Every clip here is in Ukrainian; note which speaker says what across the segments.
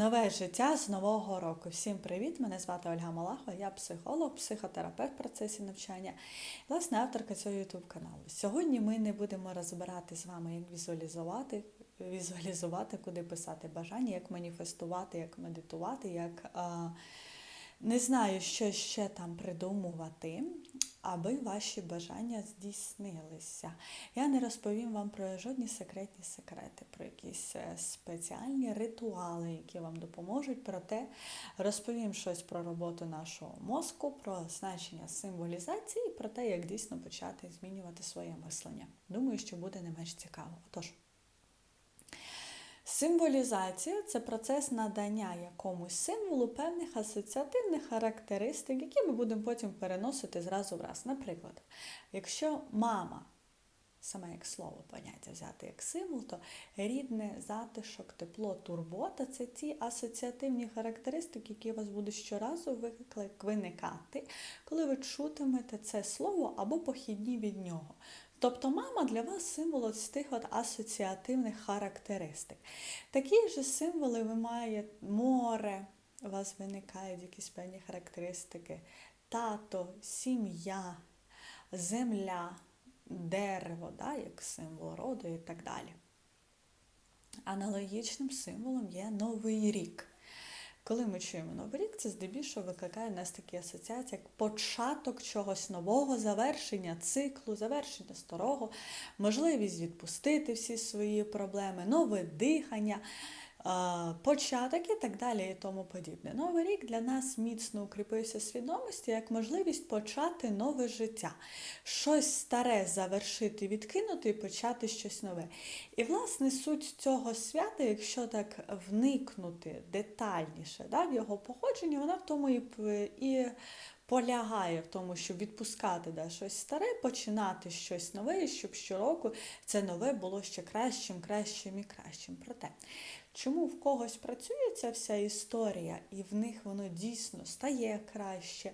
Speaker 1: Нове життя з нового року. Всім привіт! Мене звати Ольга Малахова, я психолог, психотерапевт в процесі навчання, власне, авторка цього YouTube каналу. Сьогодні ми не будемо розбирати з вами, як візуалізувати, візуалізувати, куди писати бажання, як маніфестувати, як медитувати, як а, не знаю, що ще там придумувати, аби ваші бажання здійснилися. Я не розповім вам про жодні секретні секрети, про якісь е, спеціальні ритуали, які вам допоможуть. Проте розповім щось про роботу нашого мозку, про значення символізації про те, як дійсно почати змінювати своє мислення. Думаю, що буде не менш цікаво. Отож. Символізація це процес надання якомусь символу певних асоціативних характеристик, які ми будемо потім переносити зразу в раз. Наприклад, якщо мама, саме як слово поняття взяти як символ, то рідне затишок, тепло, турбота це ті асоціативні характеристики, які у вас будуть щоразу виникати, коли ви чутимете це слово або похідні від нього. Тобто мама для вас символ з тих от асоціативних характеристик. Такі ж символи ви маєте море, у вас виникають якісь певні характеристики, тато, сім'я, земля, дерево, да, як символ роду і так далі. Аналогічним символом є Новий рік. Коли ми чуємо Новий рік, це здебільшого викликає в нас такі асоціації, як початок чогось нового, завершення циклу, завершення старого, можливість відпустити всі свої проблеми, нове дихання, початок і так далі і тому подібне. Новий рік для нас міцно укріпився свідомості як можливість почати нове життя, щось старе завершити, відкинути і почати щось нове. І, власне, суть цього свята, якщо так вникнути детальніше да, в його походження, вона в тому і, і полягає в тому, щоб відпускати да, щось старе, починати щось нове, і щоб щороку це нове було ще кращим, кращим і кращим. Проте, чому в когось працює ця вся історія, і в них воно дійсно стає краще,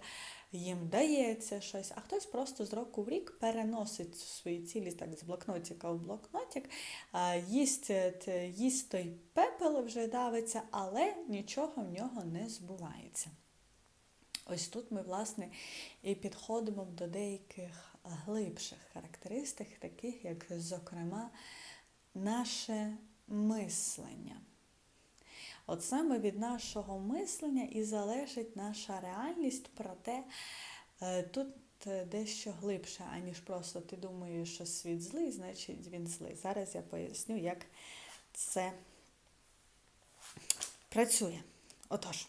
Speaker 1: їм дається щось, а хтось просто з року в рік переносить свої цілі так з блокнотика в блокнотик, їсть, е, їсть той пепел вже давиться, але нічого в нього не збувається. Ось тут ми, власне, і підходимо до деяких глибших характеристик, таких як, зокрема, наше мислення. От саме від нашого мислення і залежить наша реальність, проте е, тут дещо глибше, аніж просто ти думаєш, що світ злий, значить він злий. Зараз я поясню, як це працює. Отож.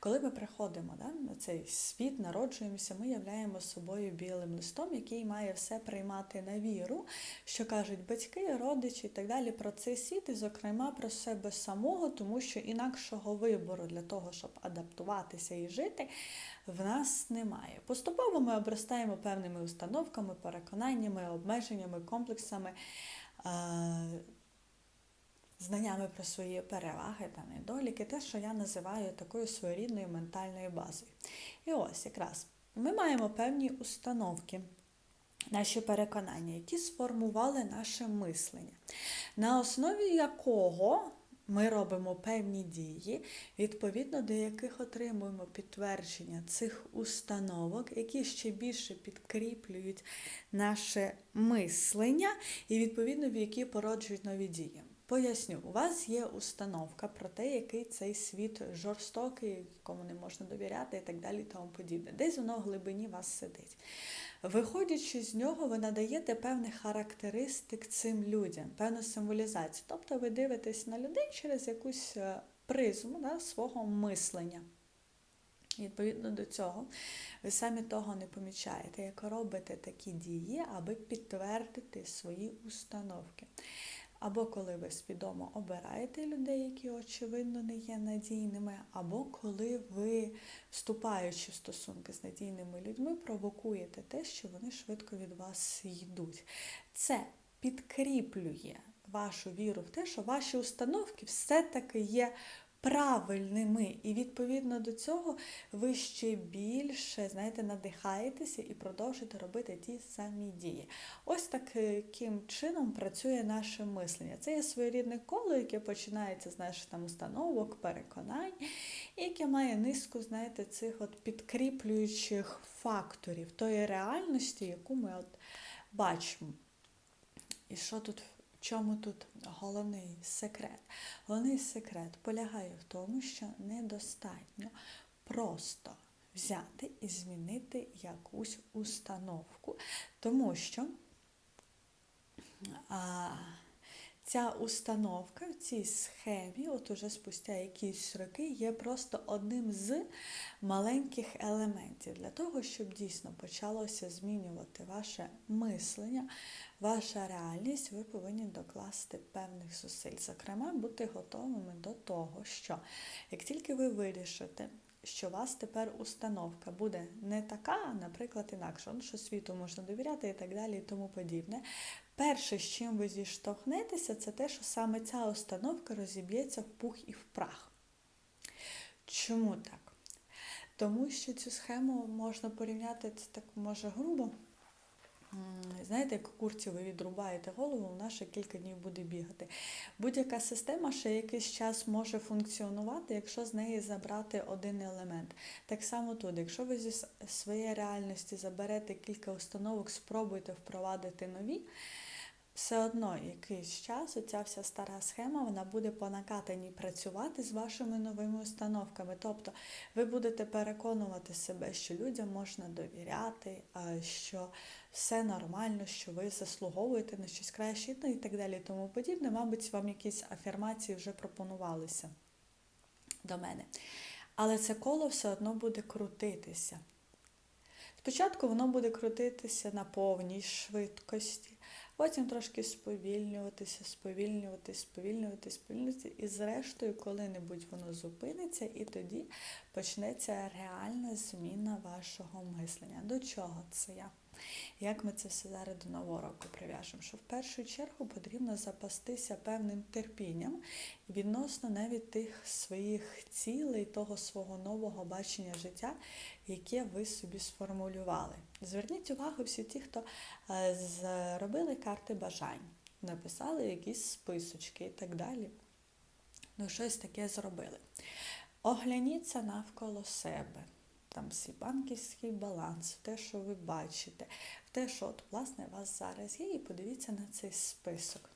Speaker 1: Коли ми приходимо да, на цей світ, народжуємося, ми являємо собою білим листом, який має все приймати на віру, що кажуть батьки, родичі і так далі про цей світ, і, зокрема, про себе самого, тому що інакшого вибору для того, щоб адаптуватися і жити, в нас немає. Поступово ми обростаємо певними установками, переконаннями, обмеженнями, комплексами знаннями про свої переваги та недоліки, те, що я називаю такою своєрідною ментальною базою. І ось якраз ми маємо певні установки. Наші переконання, які сформували наше мислення, на основі якого ми робимо певні дії, відповідно до яких отримуємо підтвердження цих установок, які ще більше підкріплюють наше мислення, і відповідно в які породжують нові дії. Поясню, у вас є установка про те, який цей світ жорстокий, якому не можна довіряти і так далі, і тому подібне. Десь воно в глибині вас сидить. Виходячи з нього, ви надаєте певних характеристик цим людям, певну символізацію. Тобто ви дивитесь на людей через якусь е, призму да, свого мислення. Відповідно до цього, ви самі того не помічаєте, як робите такі дії, аби підтвердити свої установки. Або коли ви свідомо обираєте людей, які, очевидно, не є надійними, або коли ви, вступаючи в стосунки з надійними людьми, провокуєте те, що вони швидко від вас йдуть. Це підкріплює вашу віру в те, що ваші установки все-таки є правильними. І відповідно до цього ви ще більше знаєте, надихаєтеся і продовжуєте робити ті самі дії. Ось таким чином працює наше мислення. Це є своєрідне коло, яке починається з наших там установок, переконань, і яке має низку, знаєте, цих от підкріплюючих факторів тої реальності, яку ми от бачимо. І що тут, чому тут головний секрет? Головний секрет полягає в тому, що недостатньо просто взяти і змінити якусь установку, тому що а, ця установка в цій схемі, от уже спустя якісь роки, є просто одним з маленьких елементів для того, щоб дійсно почалося змінювати ваше мислення, ваша реальність, ви повинні докласти певних зусиль. Зокрема, бути готовими до того, що як тільки ви вирішите, що у вас тепер установка буде не така, наприклад, інакше, ну, що світу можна довіряти і так далі, і тому подібне. Перше, з чим ви зіштовхнетеся, це те, що саме ця установка розіб'ється в пух і в прах. Чому так? Тому що цю схему можна порівняти, це так може грубо. Знаєте, як курці ви відрубаєте голову, вона ще кілька днів буде бігати. Будь-яка система ще якийсь час може функціонувати, якщо з неї забрати один елемент. Так само тут, якщо ви зі своєї реальності заберете кілька установок, спробуйте впровадити нові, все одно якийсь час оця вся стара схема вона буде по накатаній працювати з вашими новими установками. Тобто ви будете переконувати себе, що людям можна довіряти, що все нормально, що ви заслуговуєте на щось краще ну і так далі. Тому подібне, мабуть, вам якісь афірмації вже пропонувалися до мене. Але це коло все одно буде крутитися. Спочатку воно буде крутитися на повній швидкості, потім трошки сповільнюватися, сповільнюватися, сповільнюватися, сповільнюватися. І зрештою, коли-небудь воно зупиниться, і тоді почнеться реальна зміна вашого мислення. До чого це я? Як ми це все зараз до нового року прив'яжемо? Що в першу чергу потрібно запастися певним терпінням відносно навіть тих своїх цілей, того свого нового бачення життя, яке ви собі сформулювали. Зверніть увагу всі ті, хто е, зробили карти бажань, написали якісь списочки і так далі. Ну, щось таке зробили. Огляніться навколо себе там свій банківський баланс, в те, що ви бачите, в те, що от, власне у вас зараз є, і подивіться на цей список.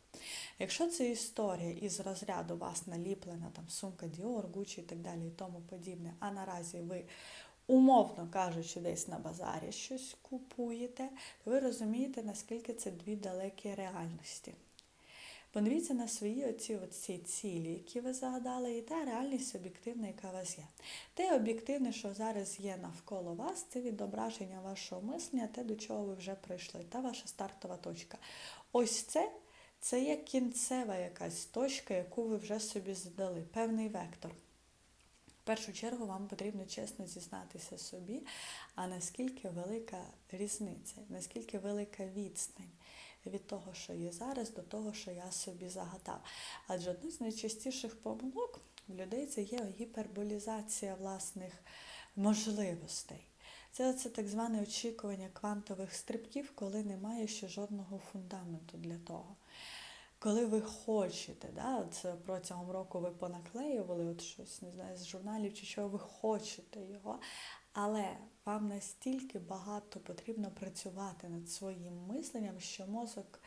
Speaker 1: Якщо це історія із розряду вас наліплена, там сумка Dior, Gucci і так далі і тому подібне, а наразі ви, умовно кажучи, десь на базарі щось купуєте, то ви розумієте, наскільки це дві далекі реальності. Подивіться на свої оці, оці цілі, які ви загадали, і та реальність об'єктивна, яка у вас є. Те об'єктивне, що зараз є навколо вас, це відображення вашого мислення, те, до чого ви вже прийшли, та ваша стартова точка. Ось це це є кінцева якась точка, яку ви вже собі задали, певний вектор. В першу чергу вам потрібно чесно зізнатися собі, а наскільки велика різниця, наскільки велика відстань від того, що є зараз, до того, що я собі загадав. Адже одна з найчастіших помилок в людей це є гіперболізація власних можливостей. Це це так зване очікування квантових стрибків, коли немає ще жодного фундаменту для того. Коли ви хочете, да, от протягом року ви понаклеювали от щось, не знаю, з журналів чи що ви хочете його, але вам настільки багато потрібно працювати над своїм мисленням, що мозок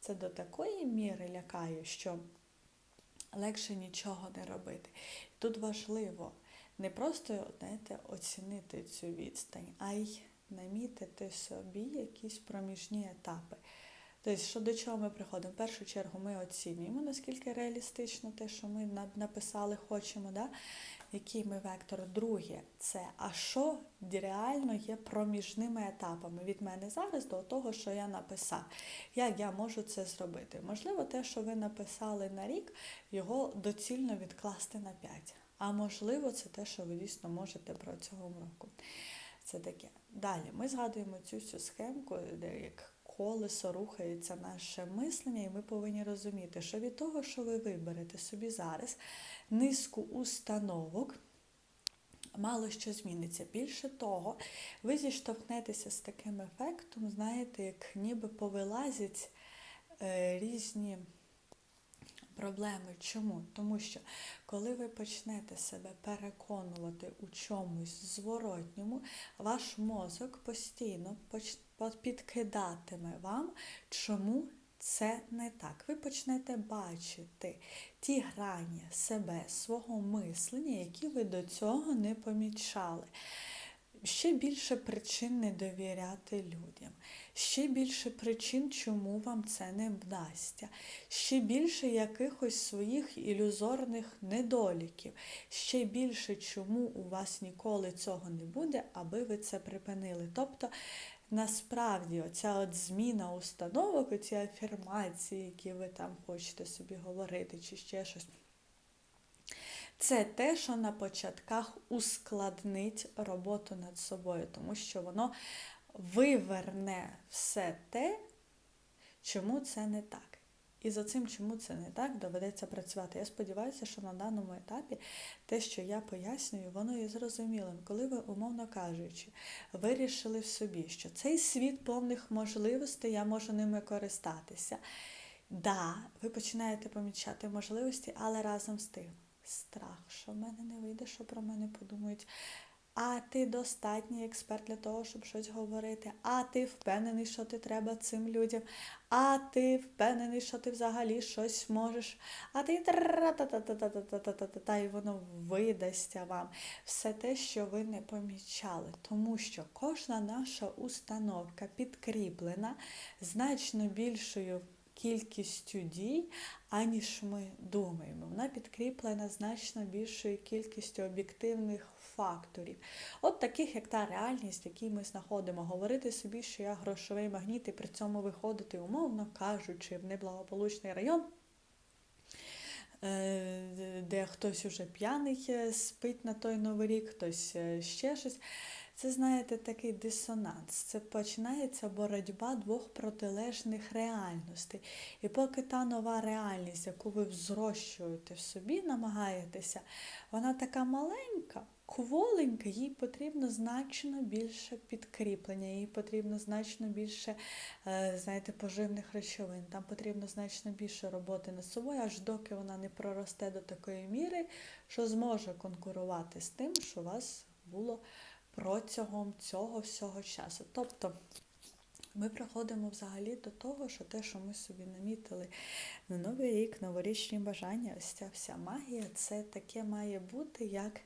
Speaker 1: це до такої міри лякає, що легше нічого не робити. Тут важливо не просто знаєте, оцінити цю відстань, а й намітити собі якісь проміжні етапи. Тобто, що до чого ми приходимо? В першу чергу ми оцінюємо, наскільки реалістично те, що ми написали, хочемо. Да? який ми вектор. Друге, це а що реально є проміжними етапами від мене зараз до того, що я написав. Як я можу це зробити? Можливо, те, що ви написали на рік, його доцільно відкласти на 5. А можливо, це те, що ви дійсно можете протягом року. Це таке. Далі ми згадуємо цю всю схемку, де як колесо рухається наше мислення, і ми повинні розуміти, що від того, що ви виберете собі зараз низку установок, мало що зміниться. Більше того, ви зіштовхнетеся з таким ефектом, знаєте, як ніби повилазять е, різні проблеми. Чому? Тому що коли ви почнете себе переконувати у чомусь зворотньому, ваш мозок постійно поч- підкидатиме вам, чому це не так. Ви почнете бачити ті грані себе, свого мислення, які ви до цього не помічали. Ще більше причин не довіряти людям, ще більше причин, чому вам це не вдасться, ще більше якихось своїх ілюзорних недоліків, ще більше, чому у вас ніколи цього не буде, аби ви це припинили. Тобто, насправді, оця от зміна установок, оці афірмації, які ви там хочете собі говорити, чи ще щось. Це те, що на початках ускладнить роботу над собою, тому що воно виверне все те, чому це не так. І за цим, чому це не так, доведеться працювати. Я сподіваюся, що на даному етапі те, що я пояснюю, воно є зрозумілим. Коли ви, умовно кажучи, вирішили в собі, що цей світ повних можливостей, я можу ними користатися. Да, ви починаєте помічати можливості, але разом з тим страх, що в мене не вийде, що про мене подумають. А ти достатній експерт для того, щоб щось говорити. А ти впевнений, що ти треба цим людям. А ти впевнений, що ти взагалі щось можеш. А ти та і воно видасться вам. Все те, що ви не помічали. Тому що кожна наша установка підкріплена значно більшою кількістю дій, аніж ми думаємо. Вона підкріплена значно більшою кількістю об'єктивних факторів. От таких, як та реальність, в якій ми знаходимо. Говорити собі, що я грошовий магніт, і при цьому виходити, умовно кажучи, в неблагополучний район. Де хтось уже п'яний спить на той новий рік, хтось ще щось. Це, знаєте, такий дисонанс. Це починається боротьба двох протилежних реальностей. І поки та нова реальність, яку ви взрощуєте в собі, намагаєтеся, вона така маленька, кволенька, їй потрібно значно більше підкріплення, їй потрібно значно більше, знаєте, поживних речовин, там потрібно значно більше роботи над собою, аж доки вона не проросте до такої міри, що зможе конкурувати з тим, що у вас було протягом цього всього часу. Тобто ми приходимо взагалі до того, що те, що ми собі намітили на Новий рік, новорічні бажання, ось ця вся магія, це таке має бути, як.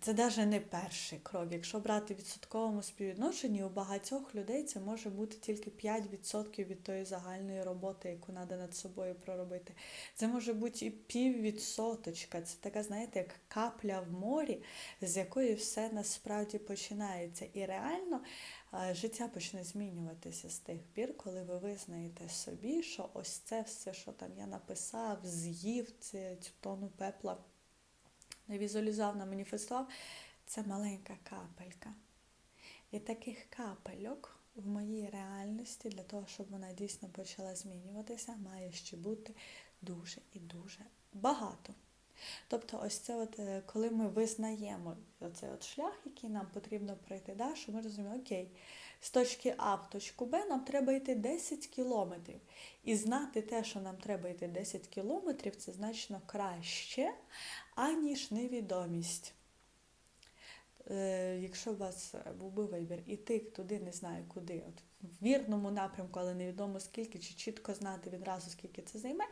Speaker 1: Це навіть не перший крок. Якщо брати в відсотковому співвідношенні, у багатьох людей це може бути тільки 5% від тої загальної роботи, яку треба над собою проробити. Це може бути і піввідсоточка. Це така, знаєте, як капля в морі, з якої все насправді починається. І реально життя почне змінюватися з тих пір, коли ви визнаєте собі, що ось це все, що там я написав, з'їв цю тону пепла не візуалізував, наманіфестував, це маленька капелька. І таких капельок в моїй реальності, для того, щоб вона дійсно почала змінюватися, має ще бути дуже і дуже багато. Тобто, ось це, от, коли ми визнаємо оцей от шлях, який нам потрібно пройти, да, що ми розуміємо, окей, з точки А в точку Б нам треба йти 10 кілометрів. І знати те, що нам треба йти 10 кілометрів, це значно краще, аніж невідомість. Е, якщо у вас був би вибір іти туди, не знаю куди, от в вірному напрямку, але невідомо скільки, чи чітко знати відразу, скільки це займе,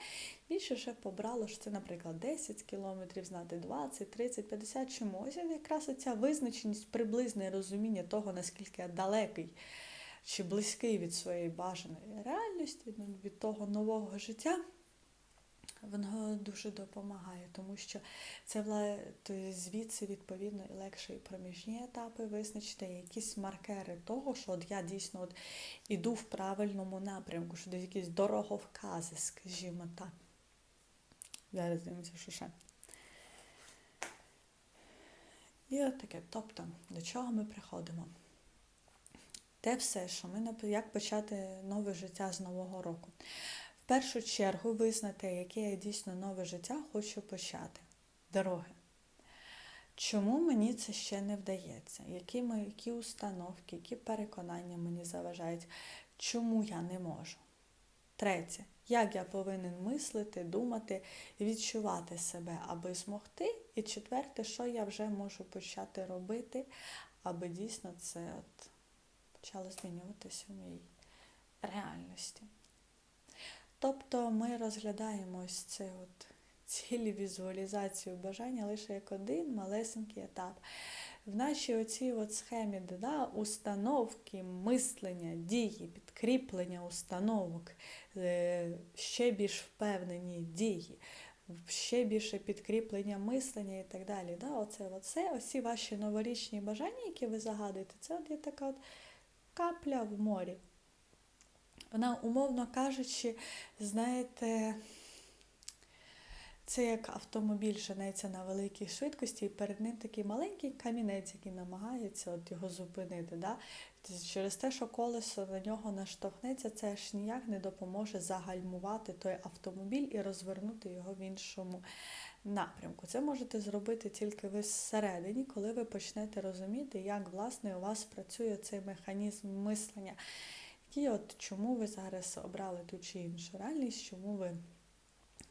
Speaker 1: більше ще побрало, що це, наприклад, 10 кілометрів, знати 20, 30, 50, чому. Ось якраз оця визначеність, приблизне розуміння того, наскільки далекий чи близький від своєї бажаної реальності, від того нового життя. Воно дуже допомагає, тому що це звідси, відповідно, і легше і проміжні етапи визначити, якісь маркери того, що от я дійсно от іду в правильному напрямку, що десь якісь дороговкази, скажімо так. Зараз дивимося, що ще. І от таке. Тобто, до чого ми приходимо? те все, що ми як почати нове життя з нового року. Першу чергу визнати, яке я дійсно нове життя хочу почати. Дороги. Чому мені це ще не вдається? Які, ми, які установки, які переконання мені заважають? Чому я не можу? Третє. Як я повинен мислити, думати, відчувати себе, аби змогти? І четверте, що я вже можу почати робити, аби дійсно це от почало змінюватися в моїй реальності. Тобто ми розглядаємо ось це от цілі візуалізацію бажання лише як один малесенький етап. В нашій оцій от схемі да, установки, мислення, дії, підкріплення установок, е, ще більш впевнені дії, ще більше підкріплення мислення і так далі. Да, оце, оце, Оці ваші новорічні бажання, які ви загадуєте, це от є така от капля в морі. Вона, умовно кажучи, знаєте, це як автомобіль женеться на великій швидкості, і перед ним такий маленький камінець, який намагається от його зупинити. Да? Через те, що колесо на нього наштовхнеться, це аж ніяк не допоможе загальмувати той автомобіль і розвернути його в іншому напрямку. Це можете зробити тільки ви зсередині, коли ви почнете розуміти, як власне у вас працює цей механізм мислення. І от чому ви зараз обрали ту чи іншу реальність, чому ви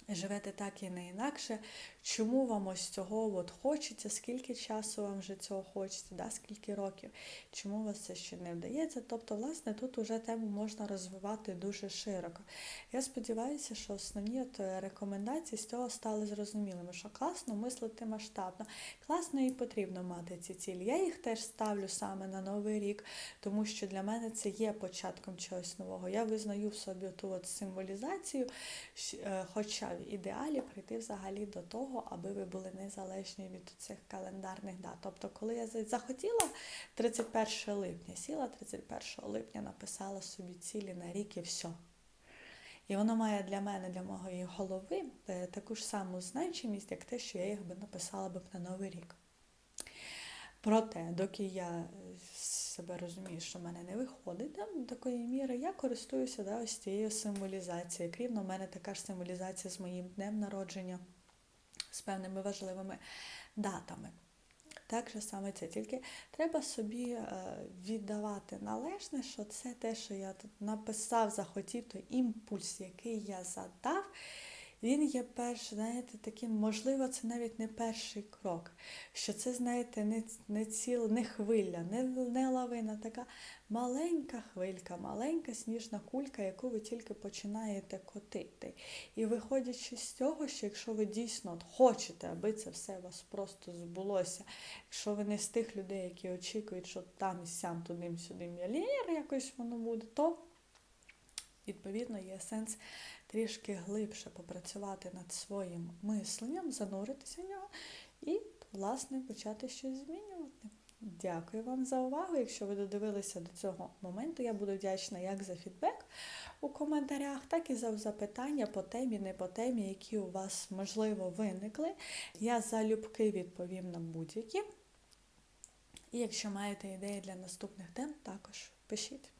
Speaker 1: живете так і не інакше, чому вам ось цього от хочеться, скільки часу вам вже цього хочеться, да, скільки років, чому вас це ще не вдається. Тобто, власне, тут уже тему можна розвивати дуже широко. Я сподіваюся, що основні от рекомендації з цього стали зрозумілими, що класно мислити масштабно, класно і потрібно мати ці цілі. Я їх теж ставлю саме на новий рік, тому що для мене це є початком чогось нового. Я визнаю в собі ту от символізацію, е, хоча в ідеалі прийти взагалі до того, аби ви були незалежні від цих календарних дат. Тобто, коли я захотіла 31 липня, сіла 31 липня, написала собі цілі на рік і все. І воно має для мене, для моєї голови, е, таку ж саму значимість, як те, що я їх би написала б на Новий рік. Проте, доки я себе розумію, що в мене не виходить да, до такої міри, я користуюся да, ось цією символізацією. Крім у мене така ж символізація з моїм днем народження, з певними важливими датами. Так же саме це. Тільки треба собі е, віддавати належне, що це те, що я тут написав, захотів, той імпульс, який я задав, він є перш, знаєте, таким, можливо, це навіть не перший крок. Що це, знаєте, не не ціл, не хвиля, не, не лавина, така маленька хвилька, маленька сніжна кулька, яку ви тільки починаєте котити. І виходячи з цього, що якщо ви дійсно от хочете, аби це все у вас просто збулося, якщо ви не з тих людей, які очікують, що там і сям тудим сюди мільйонер якось воно буде, то відповідно є сенс трішки глибше попрацювати над своїм мисленням, зануритися в нього і, власне, почати щось змінювати. Дякую вам за увагу. Якщо ви додивилися до цього моменту, я буду вдячна як за фідбек у коментарях, так і за запитання по темі, не по темі, які у вас, можливо, виникли. Я залюбки відповім на будь-які. І якщо маєте ідеї для наступних тем, також пишіть.